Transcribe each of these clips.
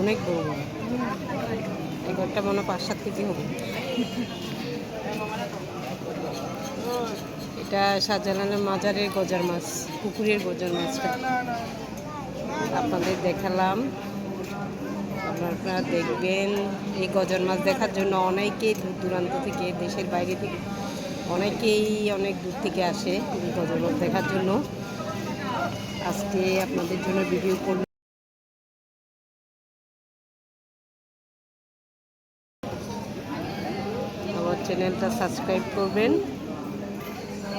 অনেক বড় বড়। এক একটা মনে পাঁচ সাত কেজি হবে। এটা শাহজালালের মাজারের গজার মাছ, পুকুরের গজার মাছটা। আপনাদের দেখালাম। আপনারা দেখবেন এই গজার মাছ দেখার জন্য অনেকেই দূর দূরান্ত থেকে, দেশের বাইরে থেকে, অনেকেই অনেক দূর থেকে আসে এই গজার মাছ দেখার জন্য। আজকে আপনাদের জন্য ভিডিও করব। আমার চ্যানেলটা সাবস্ক্রাইব করবেন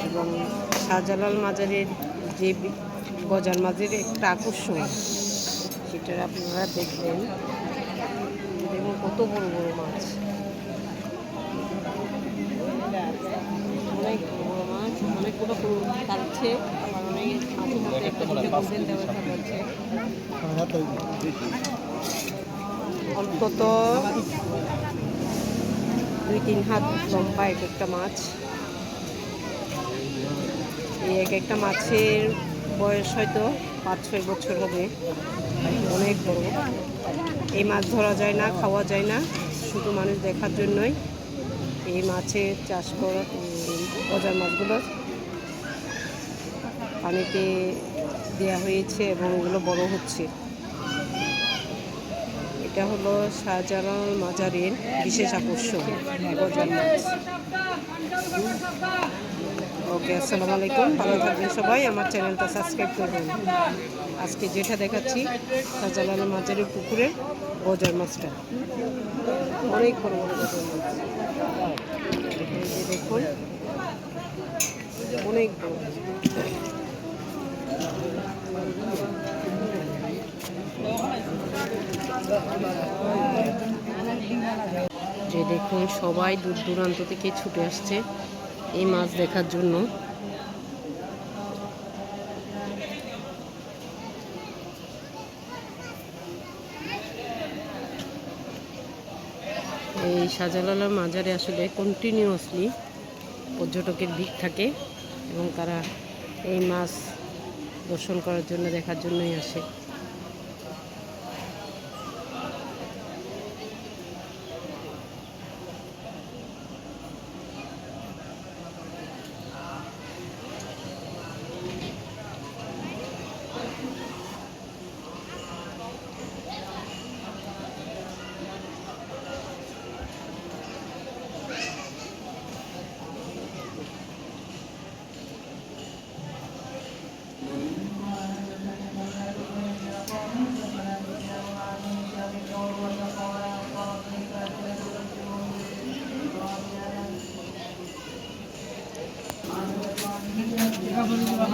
এবং শাহজালাল মাজারের যে গজার মাঝের একটা আকর্ষণ, সেটা আপনারা দেখবেন। দেখুন কত বড় বড় মাছ। অনেক বড় মাছ অনেকগুলো কাটছে আবার অনেক মাছের মধ্যে একটা দুটো গোল্ডেন দেওয়া অন্তত দুই তিন হাত লম্বা এক একটা মাছ। এই এক একটা মাছের বয়স হয়তো পাঁচ ছয় বছর হবে। অনেক বড়। এই মাছ ধরা যায় না, খাওয়া যায় না, শুধু মানুষ দেখার জন্যই এই মাছের চাষ করা গজার মাছগুলো। পানিতে দেওয়া হয়েছে এবং এগুলো বড় হচ্ছে। এটা হলো শাহজালাল মাজারের বিশেষ আকর্ষণ গজার মাছ। ওকে, আসসালামু আলাইকুম। ভালো থাকবেন সবাই। আমার চ্যানেলটা সাবস্ক্রাইব করবেন। আজকে যেটা দেখাচ্ছি শাহজালাল মাজারের পুকুরের গজার মাছটা। অনেক বড় বড় গজার মাছ। দেখুন, অনেক বড়। যে দেখুন, সবাই দূর দূরান্ত থেকে ছুটে আসছে এই মাছ দেখার জন্য। এই সাজালালা মাজারে আসলে কন্টিনিউয়াসলি পর্যটকের ভিড় থাকে এবং তারা এই মাছ দর্শন করার জন্য দেখার জন্যই আসে।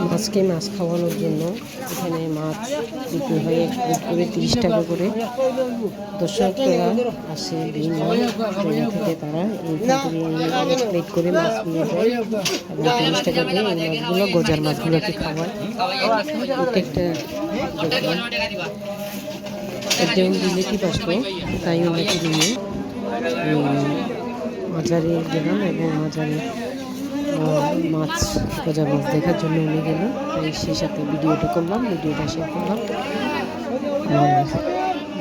মাছকে মাছ খাওয়ানোর জন্য এখানে মাছ বিক্রি হয় করে, তিরিশ টাকা করে। দর্শকরা আসে থেকে, তারা প্লেট করে মাছ নিয়ে যায় এবং তিরিশ টাকা দিয়ে এই মাছগুলো, গজার মাছগুলোকে খাওয়ায়। প্রত্যেকটা দোকান একজন তাই ওনাকে নিয়ে মাজারে গেলাম এবং মাজারে মাছ সোজা মাছ দেখার জন্য উনি গেল তাই সেই সাথে ভিডিওটা করলাম, ভিডিওটা শেয়ার করলাম।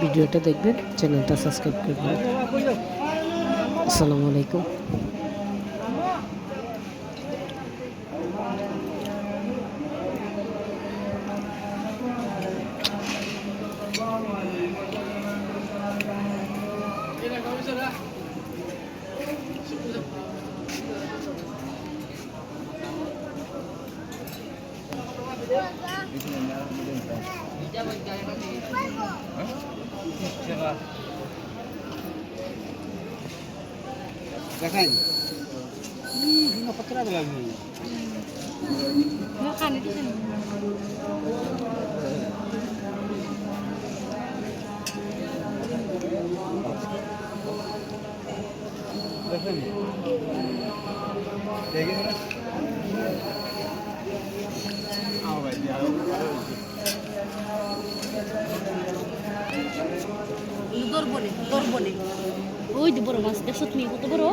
ভিডিওটা দেখবেন, চ্যানেলটা সাবস্ক্রাইব করবেন। আসসালামু আলাইকুম। দেখাই পত্রা লাগবে দেখেন দেখে আও ভাই আও তোর দর্বনে। ওই বড় মাছ দেখছ তুমি কত বড়?